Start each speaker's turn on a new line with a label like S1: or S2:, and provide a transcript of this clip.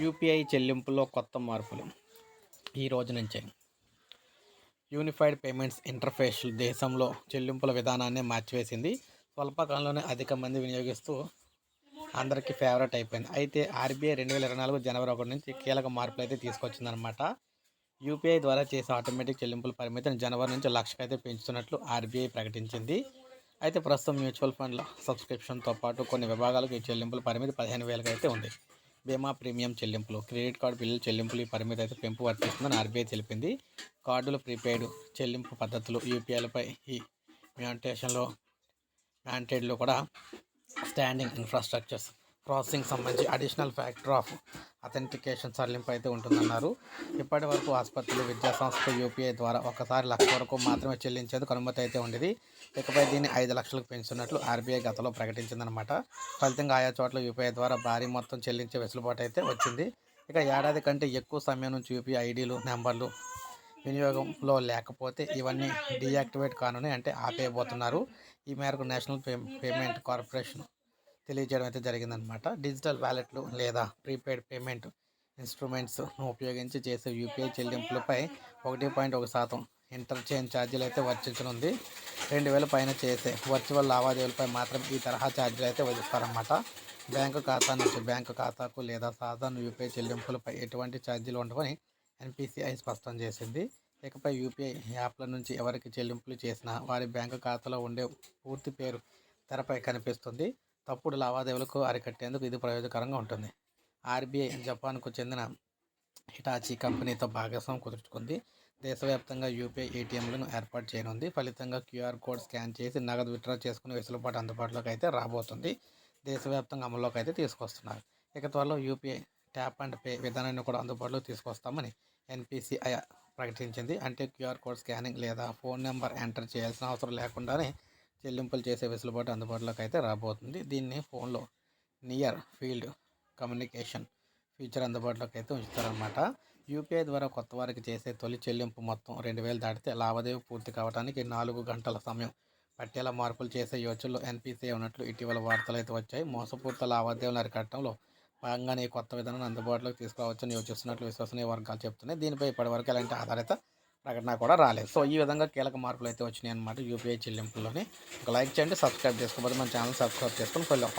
S1: UPI చెల్లింపులో కొత్త మార్పులు. ఈ రోజు నుంచే యూనిఫైడ్ పేమెంట్స్ ఇంటర్ఫేస్ దేశంలో చెల్లింపుల విధానాన్ని మార్చివేసింది. స్వల్పకాలంలోనే అధిక మంది వినియోగిస్తూ అందరికీ ఫేవరెట్ అయిపోయింది. అయితే ఆర్బీఐ రెండు వేల ఇరవై నాలుగు జనవరి ఒకటి నుంచి కీలక మార్పులు అయితే తీసుకొచ్చిందనమాట యూపీఐ ద్వారా చేసే ఆటోమేటిక్ చెల్లింపుల పరిమితిని జనవరి నుంచి లక్షకైతే పెంచుతున్నట్లు ఆర్బీఐ ప్రకటించింది. అయితే ప్రస్తుతం మ్యూచువల్ ఫండ్ల సబ్స్క్రిప్షన్తో పాటు కొన్ని విభాగాలకు ఈ చెల్లింపుల పరిమితి పదిహేను వేలకు అయితే ఉంది. బీమా ప్రీమియం చెల్లింపులు. క్రెడిట్ కార్డు బిల్లుల చెల్లింపులు ఈ పరిమితి అయితే పెంపు వర్తిస్తుందని ఆర్బీఐ తెలిపింది. కార్డులు ప్రీపెయిడ్ చెల్లింపు పద్ధతులు యూపీఐలపై ఈ మ్యాంటేషన్లో మ్యాంటేడ్లో కూడా స్టాండింగ్ ఇన్ఫ్రాస్ట్రక్చర్స్. ప్రాసెసింగ్ సంబంధించి అడిషనల్ ఫ్యాక్టర్ ఆఫ్ అథెంటికేషన్ సరళింపు అయితే ఉంటుందన్నారు. ఇప్పటి వరకు ఆసుపత్రులు విద్యాసంస్థలు యూపీఐ ద్వారా ఒకసారి లక్ష వరకు మాత్రమే చెల్లించేందుకు అనుమతి అయితే ఉండేది. ఇకపై దీన్ని ఐదు లక్షలకు పెంచుతున్నట్లు ఆర్బీఐ గతంలో ప్రకటించిందనమాట ఫలితంగా ఆయా చోట్ల యూపీఐ ద్వారా భారీ మొత్తం చెల్లించే వెసులుబాటు అయితే వచ్చింది. ఇక ఏడాది కంటే ఎక్కువ సమయం నుంచి యూపీఐ ఐడీలు నెంబర్లు వినియోగంలో లేకపోతే ఇవన్నీ డీయాక్టివేట్ కానుని అంటే ఆపేయబోతున్నారు. ఈ మేరకు నేషనల్ పే పేమెంట్ కార్పొరేషన్ తెలియజేయడం అయితే జరిగిందనమాట. డిజిటల్ వ్యాలెట్లు లేదా ప్రీపెయిడ్ పేమెంట్ ఇన్స్ట్రుమెంట్స్ను ఉపయోగించి చేసే యూపీఐ చెల్లింపులపై ఒకటి పాయింట్ ఒక శాతం ఇంటర్చేంజ్ ఛార్జీలు అయితే వర్తించనుంది. రెండు వేల పైన చేసే వర్చువల్ లావాదేవీలపై మాత్రం ఈ తరహా ఛార్జీలు అయితే విధిస్తారన్నమాట బ్యాంకు ఖాతా నుంచి బ్యాంకు ఖాతాకు లేదా సాధారణ యూపీఐ చెల్లింపులపై ఎటువంటి ఛార్జీలు ఉండవని ఎన్పిసిఐ స్పష్టం చేసింది. ఇకపై యూపీఐ యాప్ల నుంచి ఎవరికి చెల్లింపులు చేసినా వారి బ్యాంకు ఖాతాలో ఉండే పూర్తి పేరు తెరపై కనిపిస్తుంది. తప్పుడు లావాదేవీలకు అరికట్టేందుకు ఇది ప్రయోజనకరంగా ఉంటుంది. ఆర్బీఐ జపాన్కు చెందిన హిటాచీ కంపెనీతో భాగస్వామ్యం కుదుర్చుకుంది. దేశవ్యాప్తంగా యూపీఐ ఏటీఎంలను ఏర్పాటు చేయనుంది. ఫలితంగా క్యూఆర్ కోడ్ స్కాన్ చేసి నగదు విత్డ్రా చేసుకునే వెసులుబాటు అందుబాటులోకి అయితే రాబోతుంది. దేశవ్యాప్తంగా అమల్లోకి అయితే తీసుకొస్తున్నారు. ఇక త్వరలో యూపీఐ ట్యాప్ అండ్ పే విధానాన్ని కూడా అందుబాటులోకి తీసుకొస్తామని ఎన్పిసిఐ ప్రకటించింది. అంటే క్యూఆర్ కోడ్ స్కానింగ్ లేదా ఫోన్ నెంబర్ ఎంటర్ చేయాల్సిన అవసరం లేకుండానే చెల్లింపులు చేసే వెసులుబాటు అందుబాటులోకి అయితే రాబోతుంది. దీన్ని ఫోన్లో నియర్ ఫీల్డ్ కమ్యూనికేషన్ ఫీచర్ అందుబాటులోకి అయితే ఉంచుతారనమాట యూపీఐ ద్వారా కొత్త వారికి చేసే తొలి చెల్లింపు మొత్తం రెండు వేలు దాటితే లావాదేవీ పూర్తి కావడానికి నాలుగు గంటల సమయం పట్టేలా మార్పులు చేసే యోచనలో ఎన్పిసిఐ ఉన్నట్లు ఇటీవల వార్తలు అయితే వచ్చాయి. మోసపూరిత లావాదేవీలు అరికట్టడంలో భాగంగానే ఈ కొత్త విధానాన్ని అందుబాటులోకి తీసుకురావచ్చని యోచిస్తున్నట్లు విశ్వసనీయ వర్గాలు చెప్తున్నాయి దీనిపై ఇప్పటివరకు ఎలాంటి ఆధారిత ప్రకటన కూడా రాలేదు. సో ఈ విధంగా కీలక మార్పులు అయితే వచ్చినాయి అనమాట యూపీఐ చెల్లింపుల్లోని. ఒక లైక్ చేయండి సబ్స్క్రైబ్ చేసుకోకపోతే మన ఛానల్ సబ్స్క్రైబ్ చేసుకొని ఫాలో